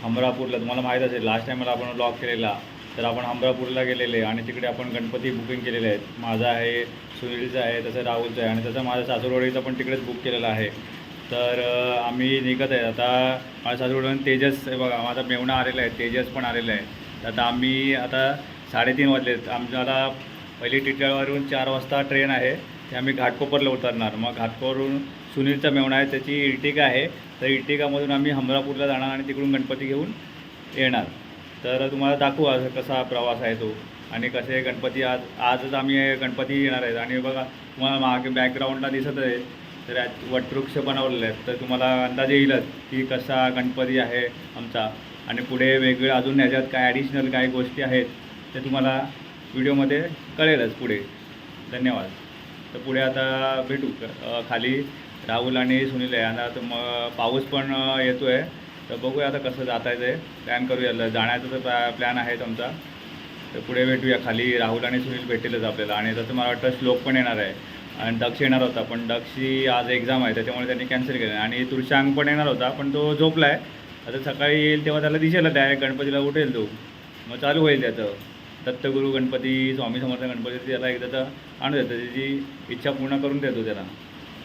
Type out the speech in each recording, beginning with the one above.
आहे हमरापूरला तुम्हाला माहीत असेल लास्ट टाईमला आपण ब्लॉग केलेला. तर आपण हमरापूरला गेलेले आणि तिकडे आपण गणपती बुकिंग केलेले आहेत. माझा आहे सुनीलचा आहे तसं राहुलचं आहे आणि तसं माझ्या सासूरवाडीचं पण तिकडेच बुक केलेलं आहे. तर आम्ही निघत आहे. आता माझ्या सासूरवाडीवरून तेजस हे बघा माझा मेवणा आलेला आहे. तेजस पण आलेला आहे. तर आता आम्ही आता साडेतीन वाजलेत आमच्याला पहिली टिटळवरून चार वाजता ट्रेन आहे. ते आम्ही घाटकोपरला उतरणार. मग घाटकोपरून सुनीलचा मेवणा आहे त्याची इर्टिका आहे. तर इर्टिकामधून आम्ही हमरापूरला जाणार आणि तिकडून गणपती घेऊन येणार. तर तुम्हाला दाखवू आज कसा प्रवास आहे तो आणि कसे गणपती आज आजच आम्ही गणपती येणार आहेत. आणि बघा तुम्हाला मागे बॅकग्राऊंडला दिसत आहे तर यात वटवृक्ष बनवलेले आहेत. तर तुम्हाला अंदाज येईलच की कसा गणपती आहे आमचा. आणि पुढे वेगवेगळ्या अजून ह्याच्यात काय ॲडिशनल काही गोष्टी आहेत ते तुम्हाला व्हिडिओमध्ये कळेलच पुढे. धन्यवाद. तर पुढे आता भेटू खाली राहुल आणि सुनील आहे. आणि आता मग पाऊस पण येतो आहे तर बघूया आता कसं जाता येतं प्लॅन करूया. जाण्याचा तर प्लॅन आहे आमचा. तर पुढे भेटूया. खाली राहुल आणि सुनील भेटेलच आपल्याला. आणि तसं मला वाटतं श्लोक पण येणार आहे. आणि दक्ष येणार होता. पण दक्षी आज एक्झाम आहे. त्याच्यामुळे त्यांनी कॅन्सल केलं आणि तुळशांग पण येणार होता. पण तो झोपला आहे आता सकाळी येईल तेव्हा त्याला दिसेल डायरेक्ट गणपतीला उठेल तो. मग चालू होईल त्याचं. दत्तगुरू गणपती स्वामी समर्थ गणपती त्याला एकदा तर आणू देतं त्याची इच्छा पूर्ण करून देतो त्याला.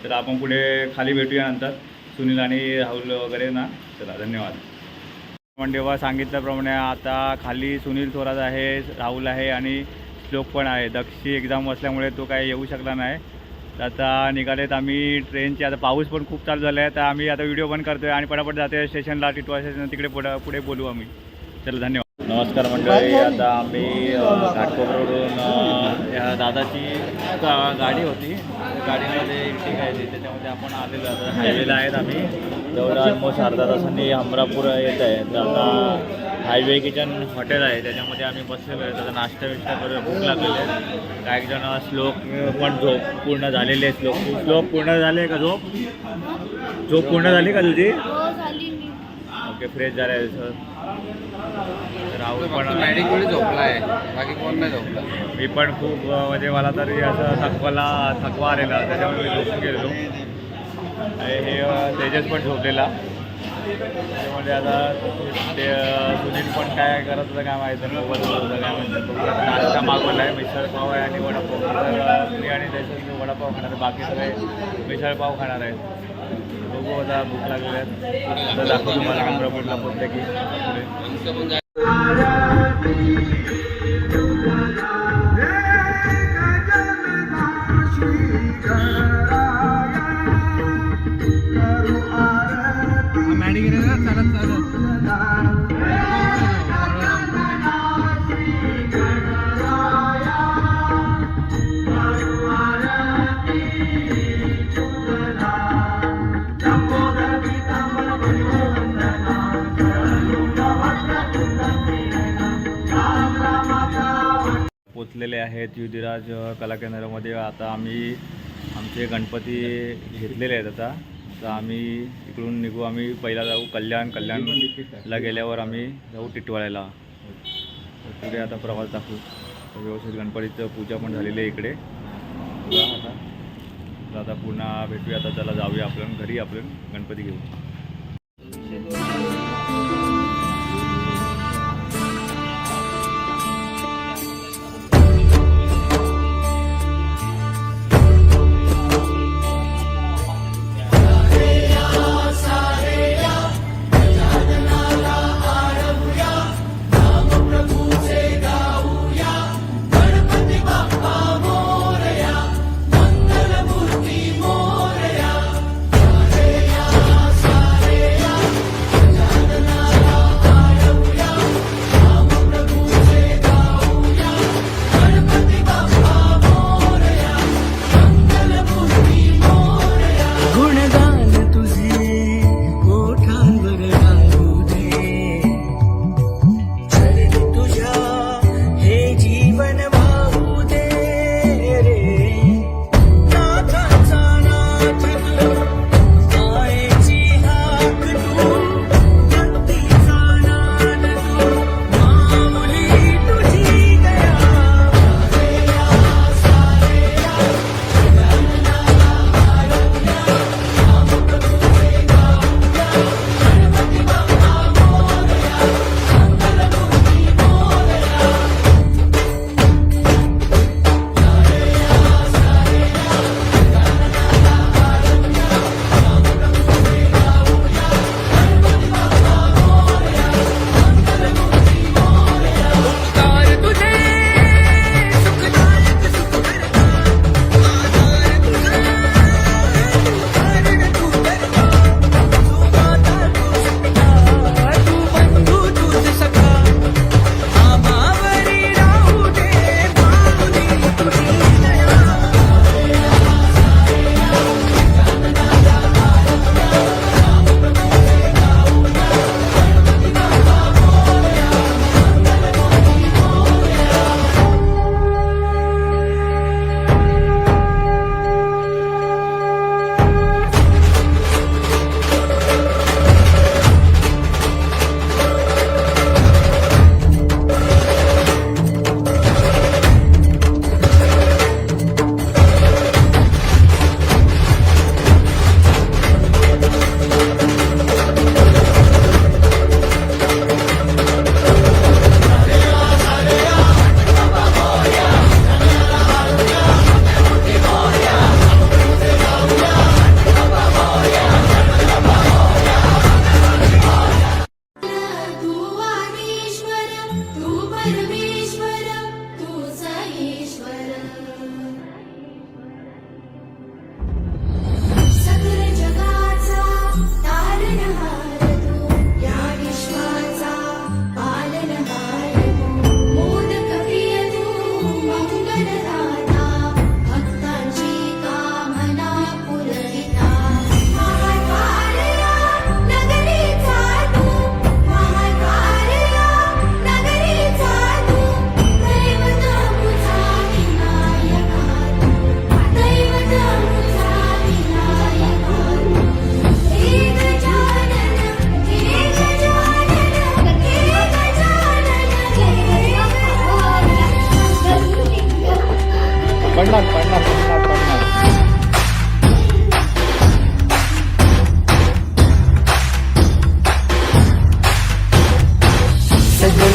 तर आपण पुढे खाली भेटूया नंतर. सुनील आणि राहुल वगैरे ना. चला धन्यवाद. पण तेव्हा सांगितल्याप्रमाणे आता खाली सुनील थोरात आहे राहुल आहे आणि श्लोक पण आहे. दक्षी एक्झाम असल्यामुळे तो काही येऊ शकला नाही. तर आता निघालेत आम्ही ट्रेनची आता पाऊस पण खूप चालू झाला आहे तर आम्ही आता व्हिडिओ पण करतो आहे आणि पटापट जाते स्टेशनला टिटवा स्टेशन तिकडे पुढे पुढे बोलू आम्ही. चला धन्यवाद. नमस्कार मंडळी. आता आम्ही घाटकोपरवरून या दादाची गा- गाडी होती. गाडीमध्ये ठीक आहे ती त्याच्यामध्ये आपण आलेलो आता हायवेला आहेत आम्ही. जवळ ऑलमोस्ट अर्धा तासांनी हमरापूर येत आहे. तर आता हायवे किचन हॉटेल आहे. त्याच्यामध्ये आम्ही बसलेलो आहे. त्याचा नाश्ता बिष्टा करून भूक लागलेली आहे. काही जण श्लोक पण झोप पूर्ण झालेली आहे. श्लोक श्लोक पूर्ण झाले का झोप? झोप पूर्ण झाली का तुझी? हो, ओके फ्रेश झाले आहे सर। राहुल पण मॅडिक झोपला आहे. बाकी कोण नाही झोपला? मी पण खूप म्हणजे मला तरी असं थकवाला थकवा आलेला त्याच्यामुळे मी झोपून गेलेलो. आणि हे तेजस पण झोपलेला. त्याच्यामध्ये आता ते सुनील पण काय करत होतं काय माहिती नाही मोबाईल होतं काय म्हणतात नाश्ता मागवला आहे मिसळ पाव आहे आणि वडापाव. तर मी आणि तेजस वडापाव खाणार आहे बाकी सगळे मिसळ पाव खाणार आहेत. बघू आता भूक लागलेली आहे. आता दाखवतो तुम्हाला अमरापूरला पोहोचले की चालत चालत. आलेले आहेत युधिराज कला केंद्रामध्ये आता आम्ही आमचे गणपती घेतलेले आहेत आता. तर आम्ही इकडून निघू. आम्ही पहिला जाऊ कल्याण. कल्याणला गेल्यावर आम्ही जाऊ टिटवाळ्याला. तर पुढे आता प्रवास दाखवू. व्यवस्थित गणपतीचं पूजा पण झालेली आहे इकडे. आता. तर आता पुन्हा भेटूया. आता त्याला जाऊया आपण. घरी आपण गणपती घेऊ.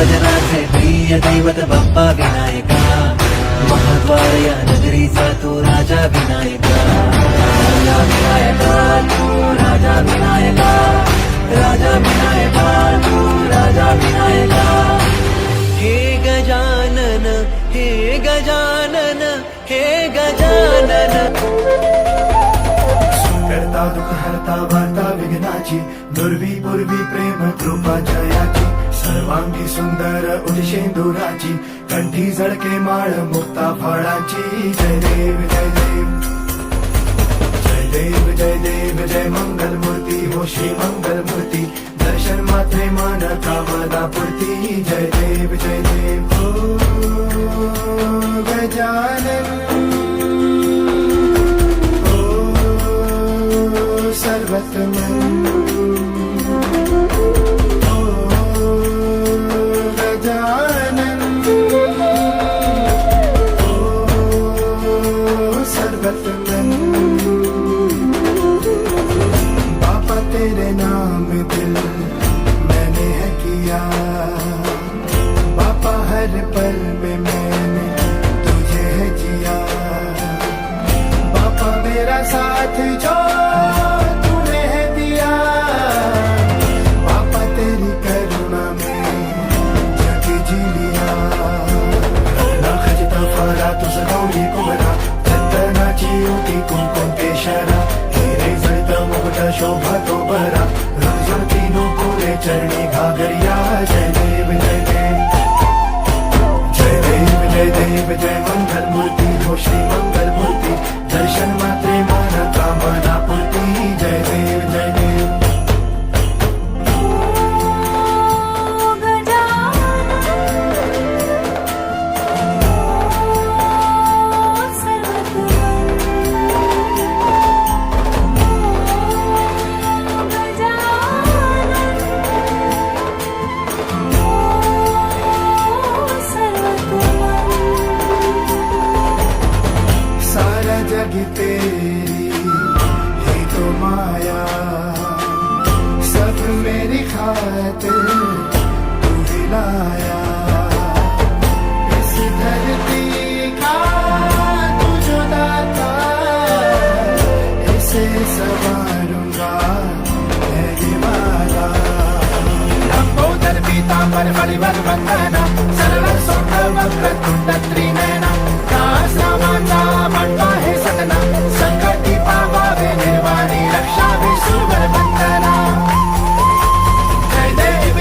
गणपत बाप्पा विनायका। महाद्वार या नगरीचा तो राजा विनायका। राजा विनायका, तू राजा विनायका। राजा विनायका, तू राजा विनायका। हे गजानन हे गजानन हे गजानन। करता दुःख हरता वार्ता, विघ्नाची, दुर्वी, पूर्वी, प्रेम, कृपा, जयाची। सर्वांगी सुंदर उदिशेंदुराची कंठी झळके माळ मुक्ता फळाची. जय देव जय देव. जय देव जय देव जय मंगल मूर्ती हो श्री मंगल मूर्ती दर्शन मात्रे मन कामना पुरती जय देव जय देव. चरणी घागरिया जय देव जय देव। जय देव जय देव जय मंगल मूर्ती हो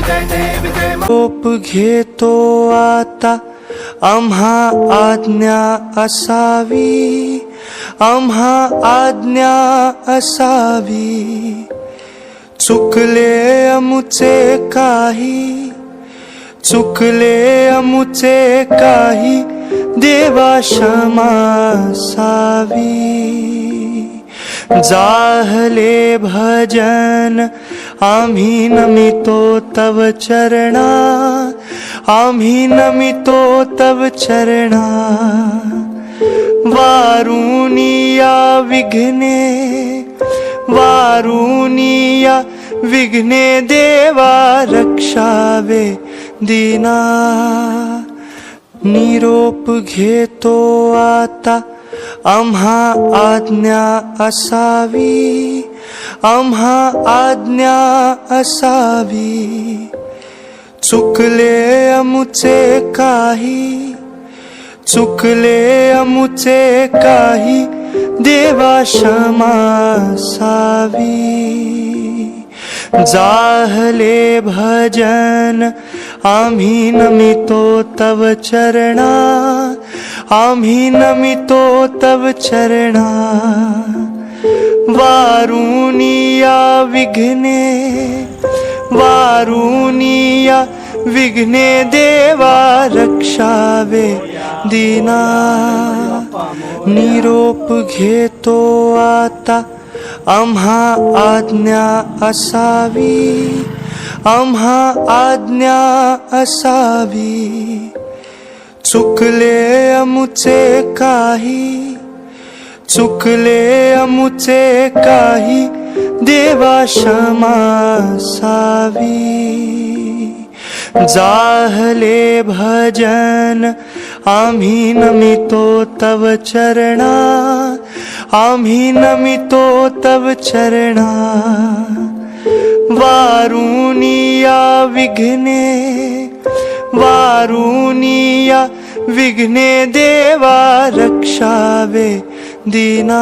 जय रोप घेतो आता आम्हा आज्ञा असावी आम्हा आज्ञा असावी। चुकले अमुचे काही चुकले अमुचे काही देवा क्षमा सावी. जाहले भजन आम्ही नमितो तव चरणा आम्ही नमितो तव चरणा. वारुनिया विघ्ने वारुनिया विघ्ने देवा रक्षावे दीना. निरोप घेतो आता आम्हा आज्ञा असावी. आम्हा आज्ञा असावी. चुकले अमुचे काही चुकले अमुचे काही देवा क्षमा सावी जाहले भजन आम्ही नमितो तव चरणा आम्ही नमितो तव चरणा। वारुनिया विघ्ने वारुनिया विघ्ने देवा रक्षावे दीना। निरोप घेतो आता आम्हा आज्ञा असावी. आम्हा आज्ञा असावी. चुकले अमुचे काही चुकले अमुचे काही देवा क्षमा सावी जाहले भजन आम्ही नमितो तव चरणा आम्ही नमितो तव चरणा। वारुनिया विघ्ने वारुनिया विघ्ने देवा रक्षावे दीना